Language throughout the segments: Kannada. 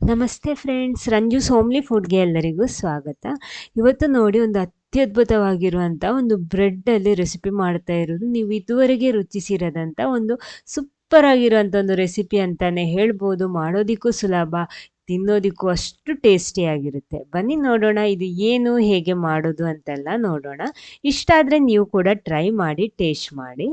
ನಮಸ್ತೆ ಫ್ರೆಂಡ್ಸ್ ರಂಜು ಸೋಮ್ಲಿ ಫುಡ್ಗೆ ಎಲ್ಲರಿಗೂ ಸ್ವಾಗತ. ಇವತ್ತು ನೋಡಿ ಒಂದು ಅತ್ಯದ್ಭುತವಾಗಿರುವಂಥ ಒಂದು ಬ್ರೆಡ್ಡಲ್ಲಿ ರೆಸಿಪಿ ಮಾಡ್ತಾ ಇರೋದು. ನೀವು ಇದುವರೆಗೆ ರುಚಿಸಿರದಂಥ ಒಂದು ಸೂಪರ್ ಆಗಿರುವಂಥ ಒಂದು ರೆಸಿಪಿ ಅಂತಲೇ ಹೇಳ್ಬೋದು. ಮಾಡೋದಕ್ಕೂ ಸುಲಭ. ತಿನ್ನೋದಕ್ಕೂ ಅಷ್ಟು ಟೇಸ್ಟಿಯಾಗಿರುತ್ತೆ ಬನ್ನಿ ನೋಡೋಣ ಇದು ಏನು, ಹೇಗೆ ಮಾಡೋದು ಅಂತೆಲ್ಲ ನೋಡೋಣ. ಇಷ್ಟ ಆದರೆ ನೀವು ಕೂಡ ಟ್ರೈ ಮಾಡಿ, ಟೇಸ್ಟ್ ಮಾಡಿ.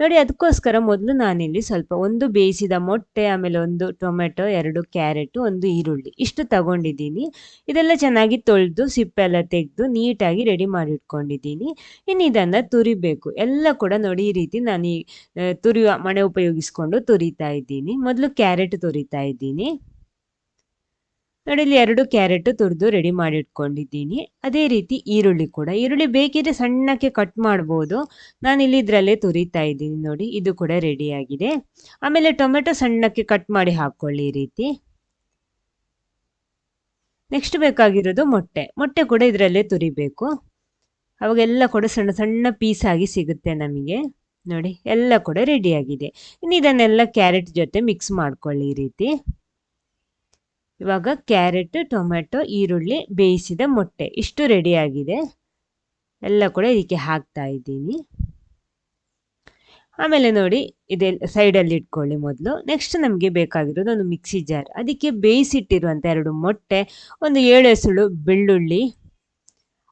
ನೋಡಿ, ಅದಕ್ಕೋಸ್ಕರ ಮೊದಲು ನಾನಿಲ್ಲಿ ಸ್ವಲ್ಪ ಒಂದು ಬೇಯಿಸಿದ ಮೊಟ್ಟೆ, ಆಮೇಲೆ ಒಂದು ಟೊಮೆಟೊ, ಎರಡು ಕ್ಯಾರೆಟು, ಒಂದು ಈರುಳ್ಳಿ ಇಷ್ಟು ತಗೊಂಡಿದ್ದೀನಿ. ಇದೆಲ್ಲ ಚೆನ್ನಾಗಿ ತೊಳೆದು ಸಿಪ್ಪೆಲ್ಲ ತೆಗೆದು ನೀಟಾಗಿ ರೆಡಿ ಮಾಡಿ ಇಟ್ಕೊಂಡಿದ್ದೀನಿ ಇನ್ನು ಇದನ್ನು ತುರಿಬೇಕು. ಎಲ್ಲ ಕೂಡ ನೋಡಿ, ಈ ರೀತಿ ನಾನು ಈ ತುರಿಯುವ ಮಣೆ ಉಪಯೋಗಿಸ್ಕೊಂಡು ತುರಿತಾ ಇದ್ದೀನಿ. ಮೊದಲು ಕ್ಯಾರೆಟ್ ತುರಿತಾ ಇದ್ದೀನಿ. ನೋಡಿ ಇಲ್ಲಿ ಎರಡು ಕ್ಯಾರೆಟ್ ತುರಿದು ರೆಡಿ ಮಾಡಿ ಇಟ್ಕೊಂಡಿದ್ದೀನಿ ಅದೇ ರೀತಿ ಈರುಳ್ಳಿ ಕೂಡ. ಈರುಳ್ಳಿ ಬೇಕಿದ್ರೆ ಸಣ್ಣಕ್ಕೆ ಕಟ್ ಮಾಡ್ಬೋದು. ಇಲ್ಲಿ ಇದರಲ್ಲೇ ತುರಿತಾ ಇದ್ದೀನಿ ನೋಡಿ. ಇದು ಕೂಡ ರೆಡಿಯಾಗಿದೆ ಆಮೇಲೆ ಟೊಮೆಟೊ ಸಣ್ಣಕ್ಕೆ ಕಟ್ ಮಾಡಿ ಹಾಕ್ಕೊಳ್ಳಿ ಈ ರೀತಿ. ನೆಕ್ಸ್ಟ್ ಬೇಕಾಗಿರೋದು ಮೊಟ್ಟೆ. ಮೊಟ್ಟೆ ಕೂಡ ಇದರಲ್ಲೇ ತುರಿಬೇಕು. ಅವಾಗೆಲ್ಲ ಕೂಡ ಸಣ್ಣ ಸಣ್ಣ ಪೀಸ್ ಆಗಿ ಸಿಗುತ್ತೆ ನಮಗೆ. ನೋಡಿ, ಎಲ್ಲ ಕೂಡ ರೆಡಿಯಾಗಿದೆ ಇನ್ನು ಇದನ್ನೆಲ್ಲ ಕ್ಯಾರೆಟ್ ಜೊತೆ ಮಿಕ್ಸ್ ಮಾಡ್ಕೊಳ್ಳಿ ಈ ರೀತಿ. ಇವಾಗ ಕ್ಯಾರೆಟ್ ಟೊಮೆಟೊ ಈರುಳ್ಳಿ, ಬೇಯಿಸಿದ ಮೊಟ್ಟೆ. ಇಷ್ಟು ರೆಡಿಯಾಗಿದೆ ಎಲ್ಲ ಕೂಡ ಇದಕ್ಕೆ ಹಾಕ್ತಾ ಇದ್ದೀನಿ. ಆಮೇಲೆ ನೋಡಿ, ಇದೆ ಸೈಡಲ್ಲಿ ಇಟ್ಕೊಳ್ಳಿ ಮೊದಲು. ನೆಕ್ಸ್ಟ್ ನಮಗೆ ಬೇಕಾಗಿರೋದು ಒಂದು ಮಿಕ್ಸಿ ಜಾರ್. ಅದಕ್ಕೆ ಬೇಯಿಸಿಟ್ಟಿರುವಂಥ ಎರಡು ಮೊಟ್ಟೆ, ಒಂದು ಏಳು ಎಸಳು ಬೆಳ್ಳುಳ್ಳಿ,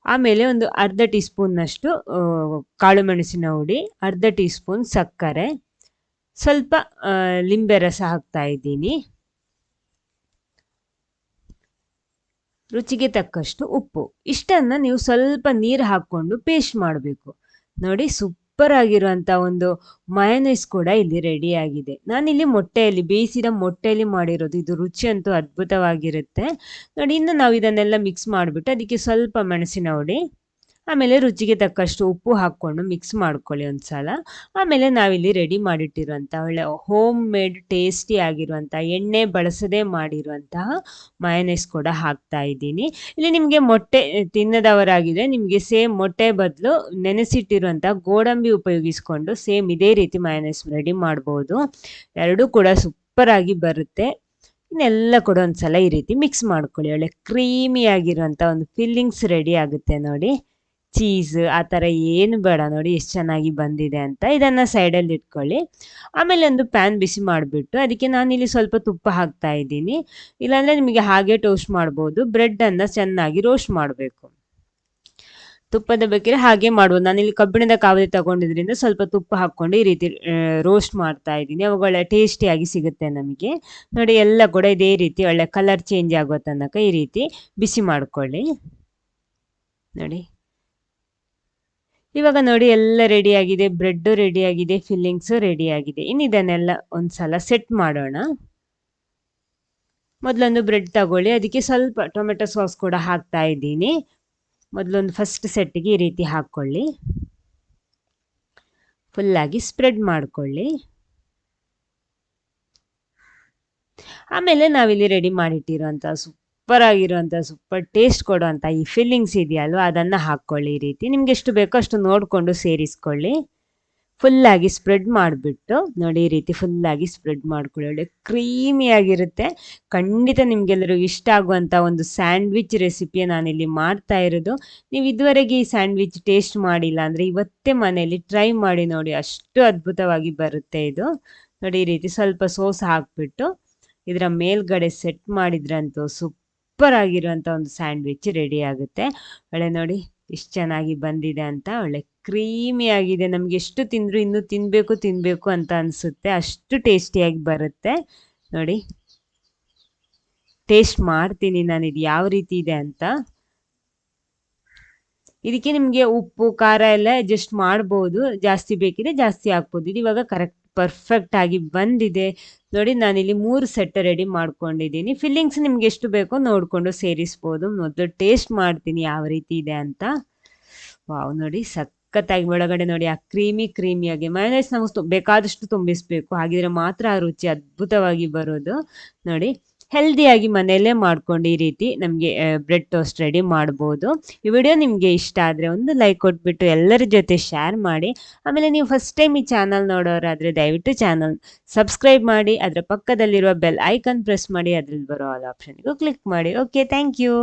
ಆಮೇಲೆ ಒಂದು ಅರ್ಧ ಟೀ ಸ್ಪೂನ್ನಷ್ಟು ಕಾಳು ಹುಡಿ, ಅರ್ಧ ಟೀ ಸ್ಪೂನ್ ಸಕ್ಕರೆ, ಸ್ವಲ್ಪ ಲಿಂಬೆ ರಸ ಹಾಕ್ತಾ ಇದ್ದೀನಿ. ರುಚಿಗೆ ತಕ್ಕಷ್ಟು ಉಪ್ಪು. ಇಷ್ಟನ್ನು ನೀವು ಸ್ವಲ್ಪ ನೀರು ಹಾಕ್ಕೊಂಡು ಪೇಸ್ಟ್ ಮಾಡಬೇಕು. ನೋಡಿ ಸೂಪರ್ ಆಗಿರುವಂಥ ಒಂದು ಮಯನೈಸ್ ಕೂಡ ಇಲ್ಲಿ ರೆಡಿ ಆಗಿದೆ. ನಾನಿಲ್ಲಿ ಮೊಟ್ಟೆಯಲ್ಲಿ, ಬೇಯಿಸಿದ ಮೊಟ್ಟೆಯಲ್ಲಿ ಮಾಡಿರೋದು. ಇದು ರುಚಿ ಅಂತೂ ಅದ್ಭುತವಾಗಿರುತ್ತೆ. ನೋಡಿ, ಇನ್ನು ನಾವು ಇದನ್ನೆಲ್ಲ ಮಿಕ್ಸ್ ಮಾಡಿಬಿಟ್ಟು, ಅದಕ್ಕೆ ಸ್ವಲ್ಪ ಮೆಣಸಿನ ಹುಡಿ ಆಮೇಲೆ ರುಚಿಗೆ ತಕ್ಕಷ್ಟು ಉಪ್ಪು ಹಾಕ್ಕೊಂಡು ಮಿಕ್ಸ್ ಮಾಡ್ಕೊಳ್ಳಿ ಒಂದ್ಸಲ. ಆಮೇಲೆ ನಾವಿಲ್ಲಿ ರೆಡಿ ಮಾಡಿಟ್ಟಿರುವಂಥ ಒಳ್ಳೆ ಹೋಮ್ ಮೇಡ್ ಟೇಸ್ಟಿ ಆಗಿರುವಂಥ ಎಣ್ಣೆ ಬಳಸದೆ ಮಾಡಿರುವಂತಹ ಮಯನೇಸ್ ಕೂಡ ಹಾಕ್ತಾ ಇದ್ದೀನಿ. ಇಲ್ಲಿ ನಿಮಗೆ ಮೊಟ್ಟೆ ತಿನ್ನದವರಾಗಿದ್ರೆ ನಿಮಗೆ ಸೇಮ್ ಮೊಟ್ಟೆ ಬದಲು ನೆನೆಸಿಟ್ಟಿರುವಂಥ ಗೋಡಂಬಿ ಉಪಯೋಗಿಸ್ಕೊಂಡು ಸೇಮ್ ಇದೇ ರೀತಿ ಮಯನೇಸ್ ರೆಡಿ ಮಾಡ್ಬೋದು. ಎರಡೂ ಕೂಡ ಸೂಪರ್ ಆಗಿ ಬರುತ್ತೆ. ಇನ್ನೆಲ್ಲ ಕೂಡ ಒಂದ್ಸಲ ಈ ರೀತಿ ಮಿಕ್ಸ್ ಮಾಡ್ಕೊಳ್ಳಿ. ಒಳ್ಳೆ ಕ್ರೀಮಿ ಆಗಿರುವಂಥ ಒಂದು ಫಿಲ್ಲಿಂಗ್ಸ್ ರೆಡಿ ಆಗುತ್ತೆ ನೋಡಿ. ಚೀಸ್ ಆ ಥರ ಏನು ಬೇಡ ನೋಡಿ ಎಷ್ಟು ಚೆನ್ನಾಗಿ ಬಂದಿದೆ ಅಂತ ಇದನ್ನು ಸೈಡಲ್ಲಿ ಇಟ್ಕೊಳ್ಳಿ. ಆಮೇಲೆ ಒಂದು ಪ್ಯಾನ್ ಬಿಸಿ ಮಾಡಿಬಿಟ್ಟು ಅದಕ್ಕೆ ನಾನಿಲ್ಲಿ ಸ್ವಲ್ಪ ತುಪ್ಪ ಹಾಕ್ತಾ ಇದ್ದೀನಿ. ಇಲ್ಲಾಂದರೆ ನಿಮಗೆ ಹಾಗೆ ಟೋಸ್ಟ್ ಮಾಡ್ಬೋದು. ಬ್ರೆಡ್ಡನ್ನು ಚೆನ್ನಾಗಿ ರೋಸ್ಟ್ ಮಾಡಬೇಕು. ತುಪ್ಪದ ಬೇಕಿದ್ರೆ ಹಾಗೆ ಮಾಡ್ಬೋದು. ಇಲ್ಲಿ ಕಬ್ಬಿಣದ ಕಾವಲಿ ತಗೊಂಡಿದ್ರಿಂದ ಸ್ವಲ್ಪ ತುಪ್ಪ ಹಾಕ್ಕೊಂಡು ಈ ರೀತಿ ರೋಸ್ಟ್ ಮಾಡ್ತಾ ಇದ್ದೀನಿ. ಅವಾಗ ಒಳ್ಳೆ ಟೇಸ್ಟಿಯಾಗಿ ಸಿಗುತ್ತೆ ನಮಗೆ. ನೋಡಿ, ಎಲ್ಲ ಕೂಡ ಇದೇ ರೀತಿ ಒಳ್ಳೆ ಕಲರ್ ಚೇಂಜ್ ಆಗೋ ತನಕ ಈ ರೀತಿ ಬಿಸಿ ಮಾಡ್ಕೊಳ್ಳಿ. ನೋಡಿ. ಇವಾಗ ನೋಡಿ ಎಲ್ಲ ರೆಡಿ ಆಗಿದೆ ಬ್ರೆಡ್ಡು ರೆಡಿ ಆಗಿದೆ ಫಿಲ್ಲಿಂಗ್ಸು ರೆಡಿ ಆಗಿದೆ. ಇನ್ನು ಇದನ್ನೆಲ್ಲ ಒಂದ್ಸಲ ಸೆಟ್ ಮಾಡೋಣ. ಮೊದಲೊಂದು ಬ್ರೆಡ್ ತಗೊಳ್ಳಿ. ಅದಕ್ಕೆ ಸ್ವಲ್ಪ ಟೊಮೆಟೊ ಸಾಸ್ ಕೂಡ ಹಾಕ್ತಾ ಇದ್ದೀನಿ. ಮೊದಲೊಂದು ಫಸ್ಟ್ ಸೆಟ್ಗೆ ಈ ರೀತಿ ಹಾಕ್ಕೊಳ್ಳಿ. ಫುಲ್ಲಾಗಿ ಸ್ಪ್ರೆಡ್ ಮಾಡ್ಕೊಳ್ಳಿ. ಆಮೇಲೆ ನಾವಿಲ್ಲಿ ರೆಡಿ ಮಾಡಿಟ್ಟಿರುವಂಥ ಸೂಪರ್ ಆಗಿರುವಂಥ ಸೂಪರ್ ಟೇಸ್ಟ್ ಕೊಡುವಂಥ ಈ ಫಿಲ್ಲಿಂಗ್ಸ್ ಇದೆಯಲ್ವ? ಅದನ್ನು ಹಾಕ್ಕೊಳ್ಳಿ ಈ ರೀತಿ. ನಿಮ್ಗೆ ಎಷ್ಟು ಬೇಕೋ ಅಷ್ಟು ನೋಡಿಕೊಂಡು ಸೇರಿಸ್ಕೊಳ್ಳಿ. ಫುಲ್ಲಾಗಿ ಸ್ಪ್ರೆಡ್ ಮಾಡಿಬಿಟ್ಟು, ನೋಡಿ ಈ ರೀತಿ ಫುಲ್ಲಾಗಿ ಸ್ಪ್ರೆಡ್ ಮಾಡ್ಕೊಳ್ಳಿ. ಒಳ್ಳೆ ಕ್ರೀಮಿ ಆಗಿರುತ್ತೆ. ಖಂಡಿತ ನಿಮಗೆಲ್ಲರಿಗೂ ಇಷ್ಟ ಆಗುವಂಥ ಒಂದು ಸ್ಯಾಂಡ್ವಿಚ್ ರೆಸಿಪಿಯ ನಾನಿಲ್ಲಿ ಮಾಡ್ತಾ ಇರೋದು. ನೀವು ಇದುವರೆಗೆ ಈ ಸ್ಯಾಂಡ್ವಿಚ್ ಟೇಸ್ಟ್ ಮಾಡಿಲ್ಲ ಅಂದರೆ ಇವತ್ತೇ ಮನೆಯಲ್ಲಿ ಟ್ರೈ ಮಾಡಿ ನೋಡಿ. ಅಷ್ಟು ಅದ್ಭುತವಾಗಿ ಬರುತ್ತೆ ಇದು. ನೋಡಿ ಈ ರೀತಿ ಸ್ವಲ್ಪ ಸೋಸ್ ಹಾಕ್ಬಿಟ್ಟು, ಇದರ ಮೇಲ್ಗಡೆ ಸೆಟ್ ಮಾಡಿದ್ರಂತೂ ಸೂಪರ್ ಆಗಿರುವಂಥ ಒಂದು ಸ್ಯಾಂಡ್ವಿಚ್ ರೆಡಿ ಆಗುತ್ತೆ. ಒಳ್ಳೆ ನೋಡಿ ಎಷ್ಟು ಚೆನ್ನಾಗಿ ಬಂದಿದೆ ಅಂತ, ಒಳ್ಳೆ ಕ್ರೀಮಿ ಆಗಿದೆ. ನಮ್ಗೆ ಎಷ್ಟು ತಿಂದರೂ ಇನ್ನೂ ತಿನ್ನಬೇಕು ತಿನ್ನಬೇಕು ಅಂತ ಅನಿಸುತ್ತೆ. ಅಷ್ಟು ಟೇಸ್ಟಿಯಾಗಿ ಬರುತ್ತೆ. ನೋಡಿ ಟೇಸ್ಟ್ ಮಾಡ್ತೀನಿ ನಾನು, ಇದು ಯಾವ ರೀತಿ ಇದೆ ಅಂತ. ಇದಕ್ಕೆ ನಿಮಗೆ ಉಪ್ಪು, ಖಾರ ಎಲ್ಲ ಅಡ್ಜಸ್ಟ್ ಮಾಡ್ಬೋದು. ಜಾಸ್ತಿ ಬೇಕಿದ್ರೆ ಜಾಸ್ತಿ ಹಾಕ್ಬೋದು. ಇದು ಇವಾಗ ಕರೆಕ್ಟ್ ಪರ್ಫೆಕ್ಟ್ ಆಗಿ ಬಂದಿದೆ. ನೋಡಿ, ನಾನಿಲ್ಲಿ ಮೂರು ಸೆಟ್ ರೆಡಿ ಮಾಡ್ಕೊಂಡಿದ್ದೀನಿ. ಫಿಲ್ಲಿಂಗ್ಸ್ ನಿಮ್ಗೆ ಎಷ್ಟು ಬೇಕೋ ನೋಡಿಕೊಂಡು ಸೇರಿಸ್ಬೋದು. ಮೊದಲು ಟೇಸ್ಟ್ ಮಾಡ್ತೀನಿ ಯಾವ ರೀತಿ ಇದೆ ಅಂತ. ವಾವ್ ನೋಡಿ, ಸಖತ್ತಾಗಿ ಒಳಗಡೆ ನೋಡಿ, ಆ ಕ್ರೀಮಿ ಕ್ರೀಮಿಯಾಗಿ ಮೈನಸ್ ನಮಗೆ ಬೇಕಾದಷ್ಟು ತುಂಬಿಸ್ಬೇಕು. ಹಾಗಿದ್ರೆ ಮಾತ್ರ ಆ ರುಚಿ ಅದ್ಭುತವಾಗಿ ಬರೋದು. ನೋಡಿ ಹೆಲ್ದಿಯಾಗಿ ಮನೆಯಲ್ಲೇ ಮಾಡ್ಕೊಂಡು ಈ ರೀತಿ ನಮಗೆ ಬ್ರೆಡ್ ಟೋಸ್ಟ್ ರೆಡಿ ಮಾಡ್ಬೋದು. ಈ ವಿಡಿಯೋ ನಿಮಗೆ ಇಷ್ಟ ಆದರೆ ಒಂದು ಲೈಕ್ ಕೊಟ್ಬಿಟ್ಟು ಎಲ್ಲರ ಜೊತೆ ಶೇರ್ ಮಾಡಿ. ಆಮೇಲೆ ನೀವು ಫಸ್ಟ್ ಟೈಮ್ ಈ ಚಾನಲ್ ನೋಡೋರಾದರೆ ದಯವಿಟ್ಟು ಚಾನಲ್ ಸಬ್ಸ್ಕ್ರೈಬ್ ಮಾಡಿ. ಅದರ ಪಕ್ಕದಲ್ಲಿರುವ ಬೆಲ್ ಐಕನ್ ಪ್ರೆಸ್ ಮಾಡಿ. ಅದ್ರಲ್ಲಿ ಬರೋ ಆಲ್ ಆಪ್ಷನ್ಗೂ ಕ್ಲಿಕ್ ಮಾಡಿ. Okay thank you